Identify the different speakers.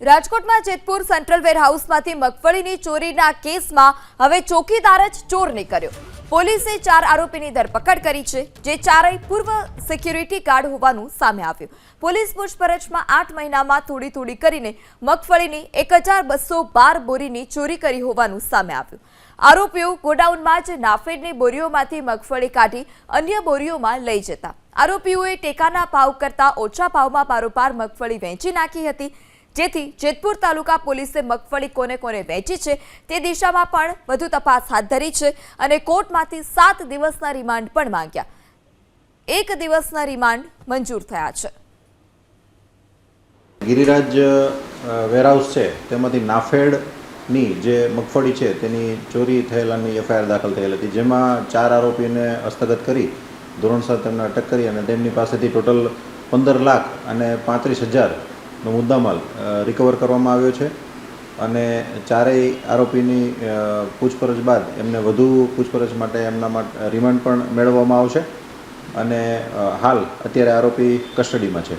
Speaker 1: રાજકોટમાં જેતપુર સેન્ટ્રલ વેરહાઉસમાંથી મગફળીની ચોરીના કેસમાં હવે ચોકીદાર જ ચોર નીકળ્યો. પોલીસે ચાર આરોપીની ધરપકડ કરી છે, જે ચારેય પૂર્વ સિક્યુરિટી ગાર્ડ હોવાનું સામે આવ્યું. પોલીસ પૂછપરછમાં આઠ મહિનામાં થોડી થોડી કરીને મગફળીની એક હજાર બસો બાર બોરીની ચોરી કરી હોવાનું સામે આવ્યું. આરોપીઓ ગોડાઉનમાં જ નાફેડની બોરીઓમાંથી મગફળી કાઢી અન્ય બોરીઓમાં લઈ જતા. આરોપીઓએ ટેકાના ભાવ કરતાં ઓછા ભાવમાં પારોપાર મગફળી વેચી નાખી હતી. જેથી જેતપુર તાલુકા પોલીસે મગફળી કોને કોને વેચી છે તે દિશામાં પણ વધુ તપાસ હાથ ધરી છે અને કોર્ટમાંથી સાત દિવસના રિમાન્ડ પણ માંગ્યા. એક દિવસના રિમાન્ડ મંજૂર થયા છે.
Speaker 2: ગિરિરાજ વેરહાઉસ છે. તેમાંથી નાફેડની જે મગફળી છે તેની ચોરી થયેલાની એફઆઈઆર દાખલ થયેલ હતી, જેમાં ચાર આરોપીને હસ્તગત કરી, ધોરણસર તેમને અટક કરી અને તેમની પાસેથી ટોટલ પંદર લાખ અને પાંત્રીસ હજારનો મુદ્દામાલ રિકવર કરવામાં આવ્યો છે અને ચારેય આરોપીની પૂછપરછ બાદ એમને વધુ પૂછપરછ માટે એમના માટે રિમાન્ડ પણ મેળવવામાં આવશે અને હાલ અત્યારે આરોપી કસ્ટડીમાં છે.